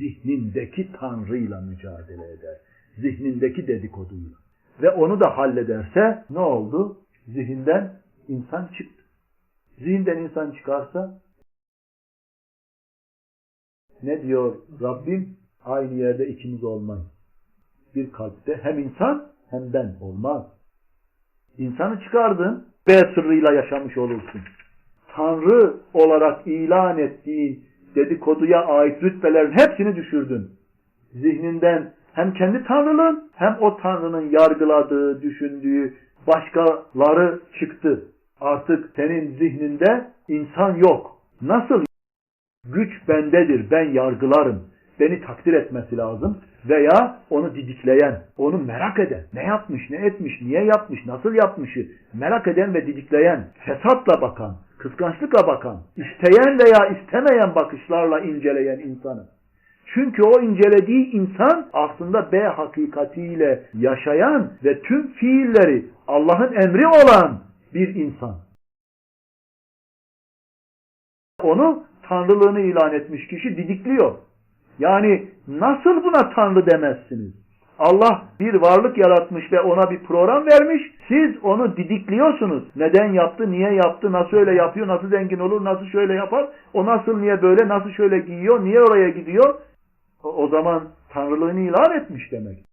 zihnindeki tanrıyla mücadele eder. Zihnindeki dedikoduyla. Ve onu da hallederse ne oldu? Zihinden insan çıktı. Zihinden insan çıkarsa ne diyor Rabbim? Aynı yerde ikimiz olmayız. Bir kalpte hem insan hem ben olmaz. İnsanı çıkardın, B sırrıyla yaşamış olursun. Tanrı olarak ilan ettiğin dedikoduya ait rütbelerin hepsini düşürdün. Zihninden hem kendi tanrılığın hem o tanrının yargıladığı, düşündüğü başkaları çıktı. Artık senin zihninde insan yok. Nasıl? Güç bendedir, ben yargılarım. Beni takdir etmesi lazım veya onu didikleyen, onu merak eden, ne yapmış, ne etmiş, niye yapmış, nasıl yapmışı merak eden ve didikleyen, fesatla bakan, kıskançlıkla bakan, isteyen veya istemeyen bakışlarla inceleyen insanı. Çünkü o incelediği insan aslında B hakikatiyle yaşayan ve tüm fiilleri Allah'ın emri olan bir insan. Onu tanrılığını ilan etmiş kişi didikliyor. Yani nasıl buna tanrı demezsiniz? Allah bir varlık yaratmış ve ona bir program vermiş. Siz onu didikliyorsunuz. Neden yaptı, niye yaptı, nasıl öyle yapıyor, nasıl zengin olur, nasıl şöyle yapar, o nasıl niye böyle, nasıl şöyle giyiyor, niye oraya gidiyor? O, o zaman tanrılığını ilan etmiş demek.